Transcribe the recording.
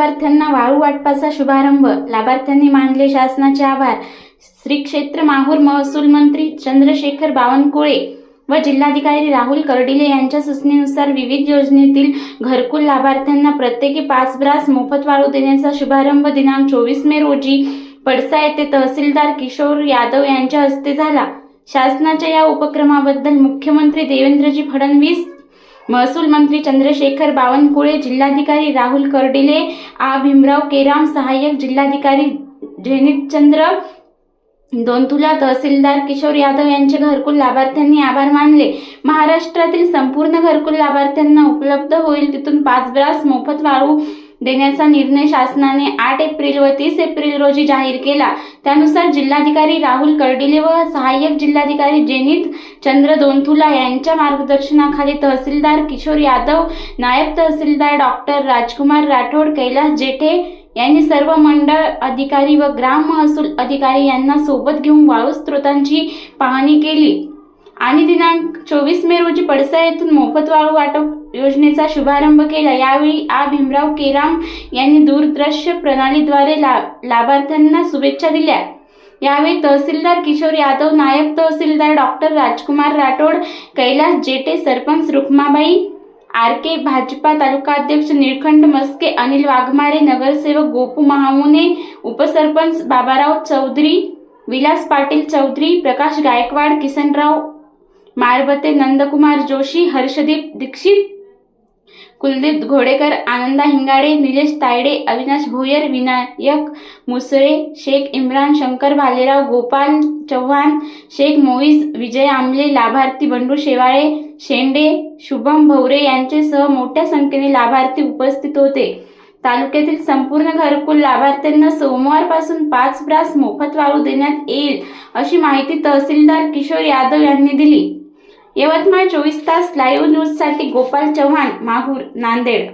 लाभार्थ्यांना वाळू वाटपाचा शुभारंभ. लाभार्थ्यांनी मानले शासनाचे आभार. श्री क्षेत्र माहूर महसूल मंत्री चंद्रशेखर बावनकुळे व जिल्हाधिकारी राहुल कर्डिले यांच्या सूचनेनुसार विविध योजनेतील घरकुल लाभार्थ्यांना प्रत्येकी पाच ब्रास मोफत वाळू देण्याचा शुभारंभ दिनांक चोवीस मे रोजी पडसा येथे तहसीलदार किशोर यादव यांच्या हस्ते झाला. शासनाच्या या उपक्रमाबद्दल मुख्यमंत्री देवेंद्रजी फडणवीस महसूल मंत्री चंद्रशेखर बावनकुळे जिल्हाधिकारी राहुल कर्डिले आ. भीमराव केराम सहाय्यक जिल्हाधिकारी जेनितचंद्र दोनतुला तहसीलदार किशोर यादव यांचे घरकुल लाभार्थ्यांनी आभार मानले. महाराष्ट्रातील संपूर्ण घरकुल लाभार्थ्यांना उपलब्ध होईल तिथून पाच ब्रास मोफत वाळू देण्याचा निर्णय शासनाने आठ एप्रिल व तीस एप्रिल रोजी जाहीर केला. त्यानुसार जिल्हाधिकारी राहुल कर्डिले व सहाय्यक जिल्हाधिकारी जेनित चंद्र दोनथुला यांच्या मार्गदर्शनाखाली तहसीलदार किशोर यादव नायब तहसीलदार डॉक्टर राजकुमार राठोड कैलास जेठे यांनी सर्व मंडळ अधिकारी व ग्राम महसूल अधिकारी यांना सोबत घेऊन वाळू स्त्रोतांची पाहणी केली. आणि दिनांक चोवीस मे रोजी पडसा येथून मोफत वाळू वाटप योजनेचा शुभारंभ केला. यावेळी आ. भीमराव केराम यांनी दूरदृश्य प्रणालीद्वारे ला लाभार्थ्यांना शुभेच्छा दिल्या. यावेळी तहसीलदार किशोर यादव नायब तहसीलदार डॉक्टर राजकुमार राठोड कैलास जेटे सरपंच रुक्माबाई आर. के. भाजपा तालुका अध्यक्ष निळखंड मस्के अनिल वाघमारे नगरसेवक गोपू महामुने उपसरपंच बाबाराव चौधरी विलास पाटील चौधरी प्रकाश गायकवाड किसनराव मारबते नंदकुमार जोशी हर्षदीप दीक्षित कुलदीप घोडेकर आनंदा हिंगाडे निलेश तायडे अविनाश भोयर विनायक मुसळे शेख इम्रान शंकर भालेराव गोपाल चव्हाण शेख मोईज विजय आमले लाभार्थी बंडू शेवाळे शेंडे शुभम भवरे यांच्यासह मोठ्या संख्येने लाभार्थी उपस्थित होते. तालुक्यातील संपूर्ण घरकुल लाभार्थ्यांना सोमवारपासून पाच ब्रास मोफत वाळू देण्यात येईल अशी माहिती तहसीलदार किशोर यादव यांनी दिली. यवतमाळ चोवीस तास लाईव्ह न्यूजसाठी गोपाल चव्हाण माहूर नांदेड.